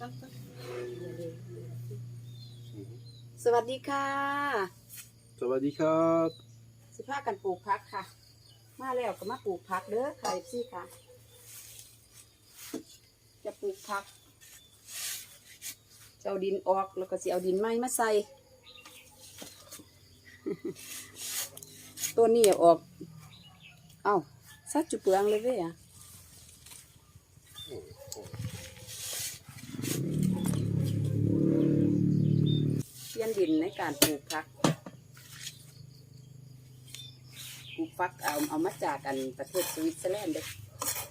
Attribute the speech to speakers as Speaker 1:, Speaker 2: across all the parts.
Speaker 1: สวัสดีค่ะ
Speaker 2: สวัสดีครับ
Speaker 1: สิพากันปลูกพักค่ะ มาแล้วก็มาปลูกพักเด้อค่ะซี่ค่ะ จะปลูกพักจะเอาดินออกแล้วก็สิเอาดินไม้มาใส่ ตัวนี้เอาออก เอ้าซัดจุเปลืองเลยเว้ยอะ เปลี่ยนดินในการปลูกพักปลูกฟักเอาเอามาจากกันประเทศสวิตเซอร์แลนด์เด้อ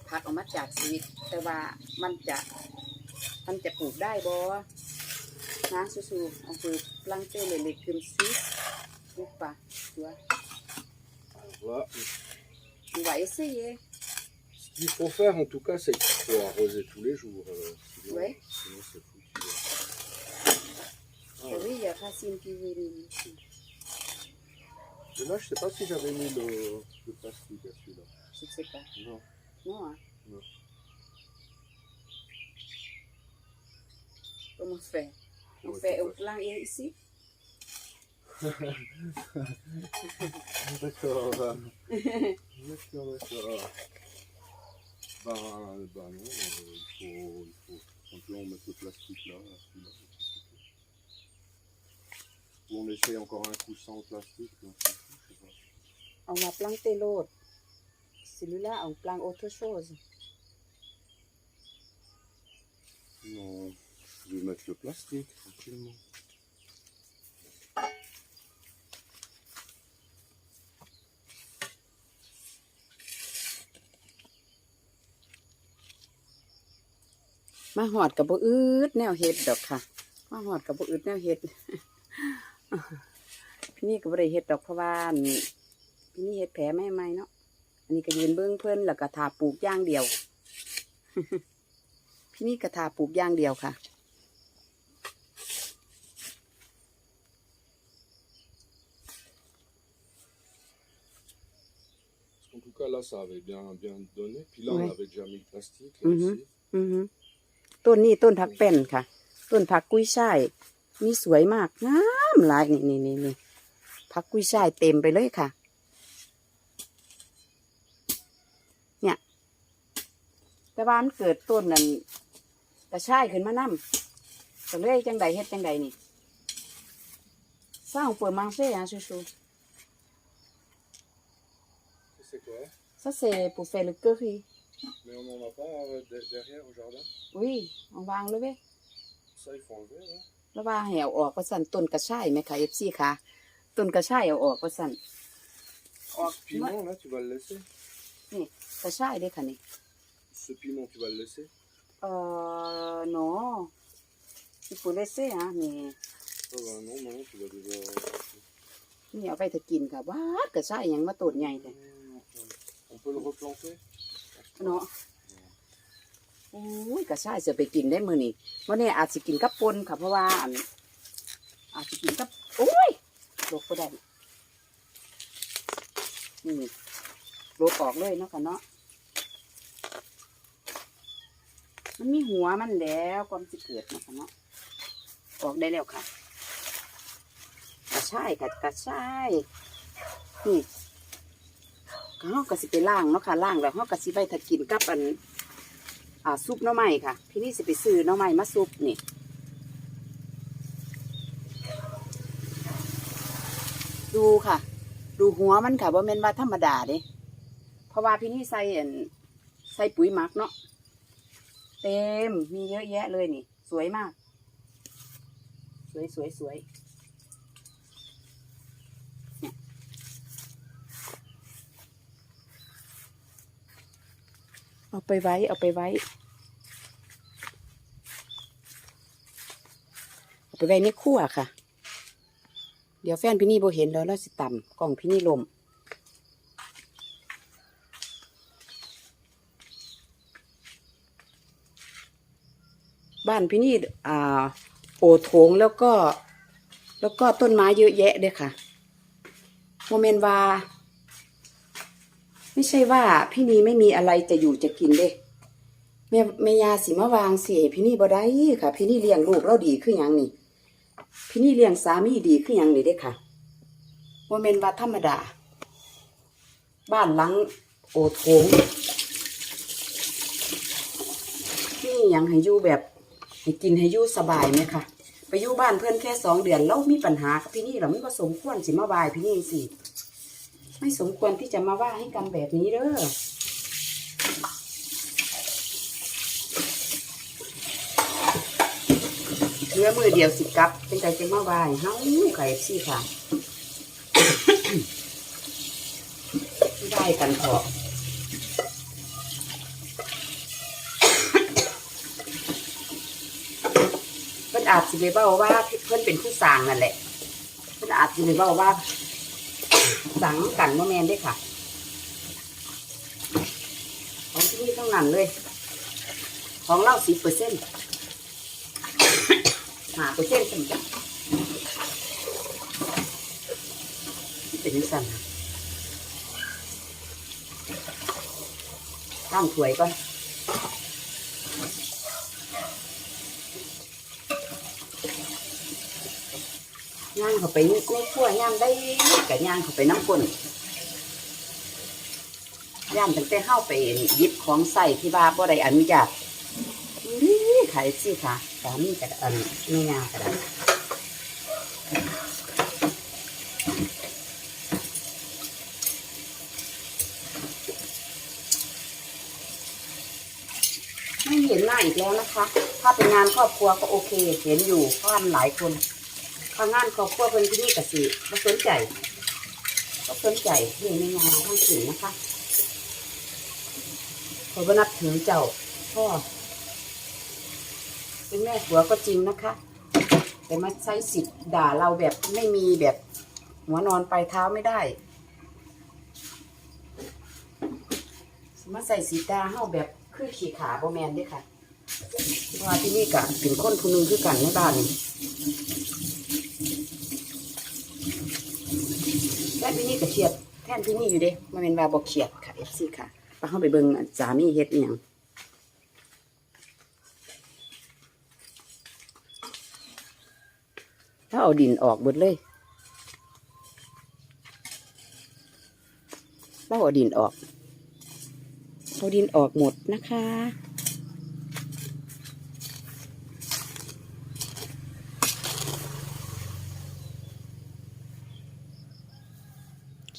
Speaker 1: พักเอามาจากสวิตแต่ว่ามันจะมันจะปลูกได้บ่นะสู้ๆเอาปลูกปลังเต้เล็กๆขึ้นซิปลูกปะตัว
Speaker 2: Voilà.
Speaker 1: ไหวสิเย
Speaker 2: Ce qu'il faut faire en tout cas, c'est qu'il faut arroser tous les jours. euh, sinon,
Speaker 1: Ouais.
Speaker 2: sinon c'est foutu. Hein.
Speaker 1: แต่วิอย่าคาซินกิวิน
Speaker 2: Et là, je sais pas si j'avais mis le, le plastique à celui-là.
Speaker 1: สุดเสกะ
Speaker 2: Non.
Speaker 1: เนาะ
Speaker 2: Non.
Speaker 1: Comment faire On
Speaker 2: Ouais,
Speaker 1: fait
Speaker 2: c'est
Speaker 1: au
Speaker 2: vrai.
Speaker 1: plan ici
Speaker 2: D'accord. bah. D'accord, d'accord. Ben, ben non, euh, il, faut, il faut simplement mettre le plastique là, à celui-là. et puis c'est tout. Ou on essaye encore un coup sans le plastique, puis on s'en fout, je sais pas.
Speaker 1: เอามาปลังเตโลดซิลูล่าเอาปลังโอโทโชส
Speaker 2: Non, je vais mettre le plastique tranquillement.
Speaker 1: มาหอดกับบ่อืดแนวเฮ็ดดอกค่ะ มาหอดกับบ่อืดแนวเฮ็ด พี่นี่ก็บ่ได้เฮ็ดดอกเพราะว่าอั่นพี่นี่เฮ็ดแผลไม่ไหมเนาะอันนี้ก็ยืนเบื้องเพิ่นแล้วก็ทาปลูกอย่างเดียว พี่นี่ก็ทาปลูกอย่างเดียวค่ะ
Speaker 2: Parce qu'en tout cas, là, ça avait bien, bien donné. Puis là,
Speaker 1: Ouais.
Speaker 2: on avait déjà mis le plastique. Là,
Speaker 1: Mhm.
Speaker 2: aussi.
Speaker 1: อือฮึต้นนี้ต้นผักเป็นค่ะ ต้นผักกุ้ยช่าย มีสวยมากงามหลายนี่นี่นี่นี่ผักกุ้ยช่ายเต็มไปเลยค่ะ เนี่ย แต่ว่ามันเกิดต้นนั้นกระช่ายขึ้นมานํก็เลยจังใดเฮ็ดจังใดนี่สร้างเปิดมังเซ่อะชูชู
Speaker 2: C'est quoi
Speaker 1: ça c'est pour faire le curry
Speaker 2: Mais on n'en a pas euh, de- derrière au jardin
Speaker 1: oui on วางเลยเว้ย
Speaker 2: Ça, il faut enlever. Hein.
Speaker 1: แล้วว่าให้เอาออกว่าสั่นต้นกระช่ายไหมคะเอฟซีค่ะต้นกระช่ายเอาออกว่าสั่นออก
Speaker 2: Ce piment, là, tu vas le laisser
Speaker 1: นี่กระช่ายเด้อค่ะนี่
Speaker 2: Ce piment, tu vas le laisser
Speaker 1: เอ่อหนอสิปูเลเซ่ฮะนี่
Speaker 2: Ah bah non, non, tu vas devoir...
Speaker 1: นี่เอาไปถ้ากินค่ะว้าดกระช่ายหยังมาต้นใหญ่เลย
Speaker 2: On peut le replanter
Speaker 1: เนาะ โอ้ยกระช่ายจะไปกินได้มือนี้มื้อนี้อาจสิกินกับปนค่ะเพราะว่าอาจสิกินกับโอ้ยลกบ่ได้นี่ลกออกเลยเนาะค่ะเนาะมันมีหัวมันแล้วความสิเกิดเนาะคะเนาะออกได้แล้วค่ะกระชายค่ะกระชายนี่เฮากะสิไปล่างเนาะค่ะล่างแล้วเฮากะสิไปถ้ากินกับอัน อ่าซุปน่อไม้ค่ะ พี่นี่สิไปซื้อน่อไม้มาซุปนี่ดูค่ะ ดูหัวมันค่ะว่าเมนว่าธรรมดาเด้เพราะว่าพี่นี่ใส่ใส่ปุ๋ยหมักเนาะเต็มมีเยอะแยะเลยนี่ สวยมาก สวยสวยสวยเนี่ย เอาไปไว้ เอาไปไว้ เอาไปไว้ในครัวค่ะ เดี๋ยวแฟนพี่นี่โบเห็นแล้วแล้วสิต่ำกล่องพี่นี่ลมบ้านพี่นี่อ่า โอโถงแล้วก็ แล้วก็ต้นไม้เยอะแยะเลยค่ะโมเมนว่า ไม่ใช่ว่าพี่นีไม่มีอะไรจะอยู่จะกินเด้แม่แม่ยาสิมาวางเสิให้พี่นี่บ่ได้ค่ะ พี่นี่เลี้ยงลูกเราดีคือหยังนี่พี่นี่เลี้ยงสามีดีคือหยังนี่เด้ค่ะว่าเมนว่าธรรมดา บ้านหลังโอโงนี่ยังให้อยู่แบบ ให้กินให้อยู่สบายไหมค่ะ ไปอยู่บ้านเพื่อนแค่สองเดือนแล้วมีปัญหากับพี่นี่เราไม่ผสมควรสิมาบายพี่นี่สิ ไม่สมควรที่จะมาว่าให้กันแบบนี้เด้อเหลือมือเดียวสิกับ เป็นใจจะมาบายเฮ้าไก่สิค่ะได้กันเถอะเพิ่อนอาจสิไปเบ้าว่าเพิ่อนเป็นผู้สร้างนั่นแหละเพิ่อนอาจสิไปเบ้าว่า สังกันว่าแมนได้ค่ะของที่นี่ทั้งนั้นเลย ของเราสิบเปอร์เซ็นต์หาเปอร์เซ็นต์สำจังเป็นสันค่ะตั้งถวยก่อน ย่างเข้าไปในขั้วย่างได้กับย่างเข้าไปน้ำข้นย่างตั้งแต่เข้าไปยิบของใส่ที่บ้านบ่ได้อนุญาตนี่ขายสิค่ะสามีกับอันไม่งาก็ได้ไม่เห็นหน้าอีกแล้วนะคะ ถ้าเป็นงานครอบครัวก็โอเค เห็นอยู่เพราะมันหลายคน ถ้างานครอบครัวเป็นที่นี่กับสิไม่สนใจก็สนใจเห็นไม่งานทั้งสี่นะคะขอนับถือเจ้าพ่อเป็นแม่ผัวก็จริงนะคะ แต่มาใช้สิทธิ์ด่าเราแบบไม่มีแบบหัวนอนปลายเท้าไม่ได้มาใส่สีดาเฮาแบบคือขี่ขาโบแมนด้วยค่ะเพราะว่าที่นี่กะเป็นคนผู้นึงคือกันในบ้านนี่ และที่นี่ก็เขียดแท่นที่นี่อยู่เด้มาเป็นว่าบอกเขียดค่ะเอฟซีค่ะไปเข้าไปเบิ่งสามีเฮ็ดอหย่างถ้าเอาดินออกหมดเลยเราเอาดินออกเอาดินออกหมดนะคะ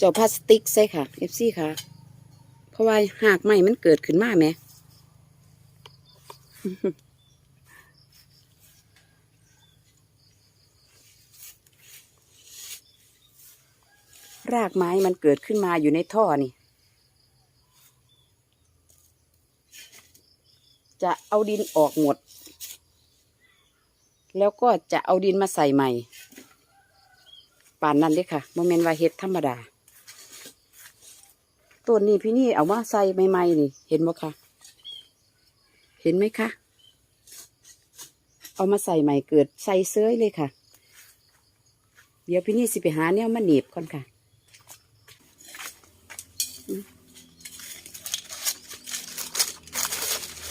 Speaker 1: จาพลาสติกใส่ค่ะเอฟซีค่ะ เพราะว่าหากไหมมันเกิดขึ้นมาไหมรากไม้มันเกิดขึ้นมาอยู่ในท่อนี่ จะเอาดินออกหมด แล้วก็จะเอาดินมาใส่ใหม่ ป่านนั้นเด้ค่ะโมเมนต์ว่าเฮ็ดธรรมดา ต้นนี้พี่นี่เอามาใส่ใหม่ๆนี่ เห็นบ่คะเห็นไหมคะ เอามาใส่ใหม่เกิดใส่เสื้อเลยค่ะ เดี๋ยวพี่นี่สิไปหาแนวมาหนีบก่อนค่ะ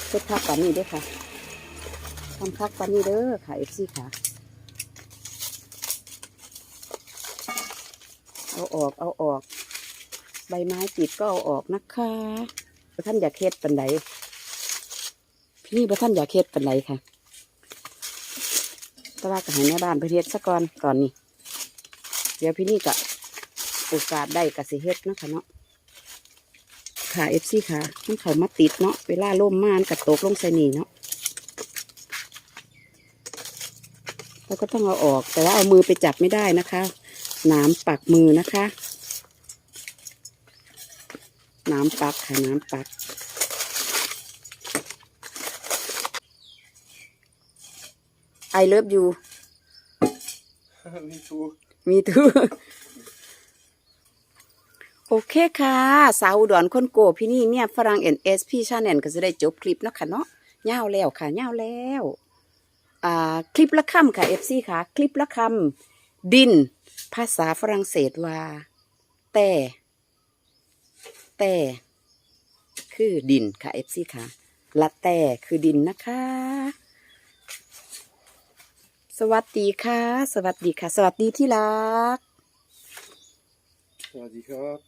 Speaker 1: เฮ็ดพักปานนี้เด้วยค่ะทำพักปานนี้เด้อค่ะเอฟซีค่ะ เอาออกเอาออก ใบไม้ติดก็เอาออกนะคะท่านอยากเฮ็ดปันไดพี่นี่พระท่านอยากเฮ็ดปันไดค่ะแต่ว่าก็ให้แม่บ้านไปเฮ็ดซะก่อนก่อนนี่เดี๋ยวพี่นี่ก็โอกาสได้กับสิเฮ็ดเนาะคะเนาะค่ะเอฟซีค่ะมันเขามาติดเนาะเวลาล่มมานกระตกลงใส่นี่เนาะเราก็ต้องเอาออก แต่ว่าเอามือไปจับไม่ได้นะคะหน้ำปักมือนะคะ น้ำปักค่ะหน้ำปัก I love you
Speaker 2: Me too.
Speaker 1: มีทูโอเคค่ะ สาวอุดรคนโกพี่นี่เนี่ยฝรั่งเอ็นเอสพี่ชาแนลก็จะได้จบคลิปเนาะค่ะเนาะยาวแล้วค่ะยาวแล้วอ่าคลิปละคำค่ะเอฟซีค่ะ คลิปละคำดิน ภาษาฝรั่งเศสว่า แต่ แต่คือดินค่ะเอฟซีค่ะละแต่คือดินนะคะ สวัสดีค่ะ สวัสดีค่ะ สวัสดีที่รัก
Speaker 2: สวัสดีครับ